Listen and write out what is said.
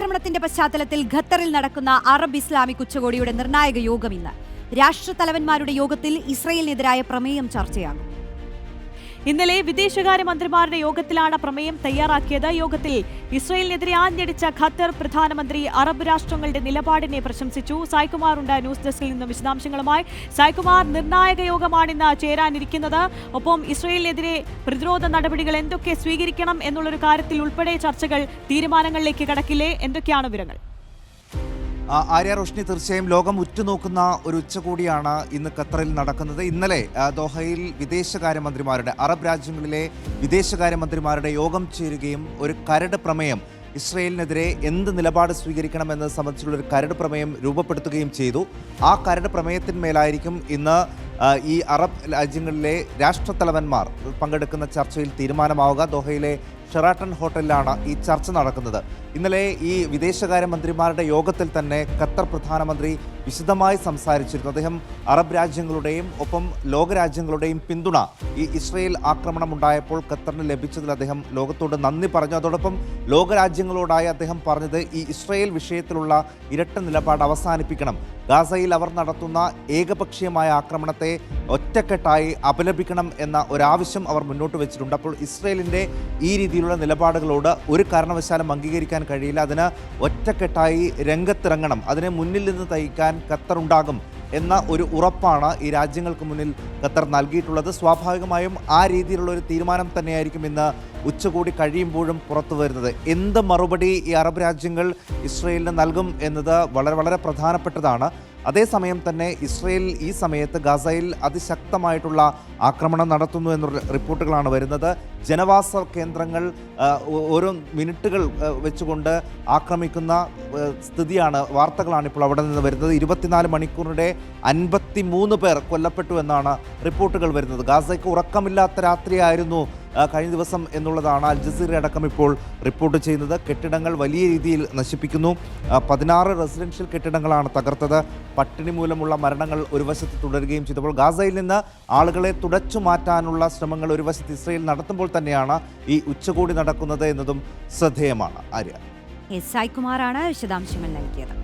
ആക്രമണത്തിന്റെ പശ്ചാത്തലത്തിൽ ഖത്തറിൽ നടക്കുന്ന അറബ് ഇസ്ലാമിക് ഉച്ചകോടിയുടെ നിർണായക യോഗം ഇന്ന്. രാഷ്ട്രതലവന്മാരുടെ യോഗത്തിൽ ഇസ്രയേലിനെതിരായ പ്രമേയം ചർച്ചയാകും. ഇന്നലെ വിദേശകാര്യമന്ത്രിമാരുടെ യോഗത്തിലാണ് പ്രമേയം തയ്യാറാക്കിയത്. യോഗത്തിൽ ഇസ്രയേലിനെതിരെ ആഞ്ഞടിച്ച ഖത്തർ പ്രധാനമന്ത്രി അറബ് രാഷ്ട്രങ്ങളുടെ നിലപാടിനെ പ്രശംസിച്ചു. സായ്കുമാർ ഉണ്ട് ന്യൂസ് ഡെസ്കിൽ നിന്നും വിശദാംശങ്ങളുമായി. സായ്കുമാർ നിർണായക യോഗമാണിന്ന് ചേരാനിരിക്കുന്നത്. ഒപ്പം ഇസ്രയേലിനെതിരെ പ്രതിരോധ നടപടികൾ എന്തൊക്കെ സ്വീകരിക്കണം എന്നുള്ളൊരു കാര്യത്തിൽ ഉൾപ്പെടെ ചർച്ചകൾ തീരുമാനങ്ങളിലേക്ക് കടക്കില്ലേ? എന്തൊക്കെയാണ് വിവരങ്ങൾ? ആര്യ റോഷ്നി തീർച്ചയായും ലോകം ഉറ്റുനോക്കുന്ന ഒരു ഉച്ചകോടിയാണ് ഇന്ന് ഖത്തറിൽ നടക്കുന്നത്. ഇന്നലെ ദോഹയിൽ വിദേശകാര്യമന്ത്രിമാരുടെ അറബ് രാജ്യങ്ങളിലെ വിദേശകാര്യമന്ത്രിമാരുടെ യോഗം ചേരുകയും ഒരു കരട് പ്രമേയം ഇസ്രയേലിനെതിരെ എന്ത് നിലപാട് സ്വീകരിക്കണമെന്നത് സംബന്ധിച്ചുള്ള ഒരു കരട് പ്രമേയം രൂപപ്പെടുത്തുകയും ചെയ്തു. ആ കരട് പ്രമേയത്തിന്മേലായിരിക്കും ഇന്ന് ഈ അറബ് രാജ്യങ്ങളിലെ രാഷ്ട്രത്തലവന്മാർ പങ്കെടുക്കുന്ന ചർച്ചയിൽ തീരുമാനമാവുക. ദോഹയിലെ ഷെറാട്ടൺ ഹോട്ടലിലാണ് ഈ ചർച്ച നടക്കുന്നത്. ഇന്നലെ ഈ വിദേശകാര്യമന്ത്രിമാരുടെ യോഗത്തിൽ തന്നെ ഖത്തർ പ്രധാനമന്ത്രി വിശദമായി സംസാരിച്ചിരുന്നു. അദ്ദേഹം അറബ് രാജ്യങ്ങളുടെയും ഒപ്പം ലോകരാജ്യങ്ങളുടെയും പിന്തുണ ഈ ഇസ്രയേൽ ആക്രമണം ഉണ്ടായപ്പോൾ ഖത്തറിന് ലഭിച്ചതിൽ അദ്ദേഹം ലോകത്തോട് നന്ദി പറഞ്ഞു. അതോടൊപ്പം ലോകരാജ്യങ്ങളോടായി അദ്ദേഹം പറഞ്ഞത് ഈ ഇസ്രയേൽ വിഷയത്തിലുള്ള ഇരട്ട നിലപാട് അവസാനിപ്പിക്കണം. ഗാസയിൽ അവർ നടത്തുന്ന ഏകപക്ഷീയമായ ആക്രമണത്തെ ഒറ്റക്കെട്ടായി അപലപിക്കണം എന്ന ഒരാവശ്യം അവർ മുന്നോട്ട് വെച്ചിട്ടുണ്ട്. അപ്പോൾ ഇസ്രയേലിന്റെ ഈ രീതിയിലുള്ള നിലപാടുകളോട് ഒരു കാരണവശാലും അംഗീകരിക്കാൻ കഴിയില്ല. അതിന് ഒറ്റക്കെട്ടായി രംഗത്തിറങ്ങണം. അതിനെ മുന്നിൽ നിന്ന് തയ്ക്കാൻ ഖത്തർ ഉണ്ടാകും എന്ന ഒരു ഉറപ്പാണ് ഈ രാജ്യങ്ങൾക്ക് മുന്നിൽ ഖത്തർ നൽകിയിട്ടുള്ളത്. സ്വാഭാവികമായും ആ രീതിയിലുള്ള ഒരു തീരുമാനം തന്നെയായിരിക്കും ഇന്ന് ഉച്ചകൂടി കഴിയുമ്പോഴും പുറത്തു വരുന്നത്. എന്ത് മറുപടി ഈ അറബ് രാജ്യങ്ങൾ ഇസ്രയേലിന് നൽകും എന്നത് വളരെ വളരെ പ്രധാനപ്പെട്ടതാണ്. അതേസമയം തന്നെ ഇസ്രയേൽ ഈ സമയത്ത് ഗസയിൽ അതിശക്തമായിട്ടുള്ള ആക്രമണം നടത്തുന്നു എന്നുള്ള റിപ്പോർട്ടുകളാണ് വരുന്നത്. ജനവാസ കേന്ദ്രങ്ങൾ ഓരോ മിനിറ്റുകൾ വെച്ചുകൊണ്ട് ആക്രമിക്കുന്ന സ്ഥിതിയാണ് വാർത്തകളാണ് ഇപ്പോൾ അവിടെ നിന്ന് വരുന്നത്. ഇരുപത്തിനാല് മണിക്കൂറിനിടെ അൻപത്തി മൂന്ന് പേർ കൊല്ലപ്പെട്ടു എന്നാണ് റിപ്പോർട്ടുകൾ വരുന്നത്. ഗാസയ്ക്ക് ഉറക്കമില്ലാത്ത രാത്രിയായിരുന്നു കഴിഞ്ഞ ദിവസം എന്നുള്ളതാണ് അൽ ജസീറ അടക്കം ഇപ്പോൾ റിപ്പോർട്ട് ചെയ്യുന്നത്. കെട്ടിടങ്ങൾ വലിയ രീതിയിൽ നശിപ്പിക്കുന്നു. പതിനാറ് റെസിഡൻഷ്യൽ കെട്ടിടങ്ങളാണ് തകർത്തത്. പട്ടിണി മൂലമുള്ള മരണങ്ങൾ ഒരു വശത്ത് തുടരുകയും ചെയ്തപ്പോൾ ഗാസയിൽ നിന്ന് ആളുകളെ തുടച്ചു മാറ്റാനുള്ള ശ്രമങ്ങൾ ഒരു വശത്ത് ഇസ്രയേൽ നടത്തുമ്പോൾ തന്നെയാണ് ഈ ഉച്ചകോടി നടക്കുന്നത് എന്നതും ശ്രദ്ധേയമാണ്. ആര്യ. എസ് സായ്കുമാറാണ് വിശദാംശങ്ങൾ നൽകിയത്.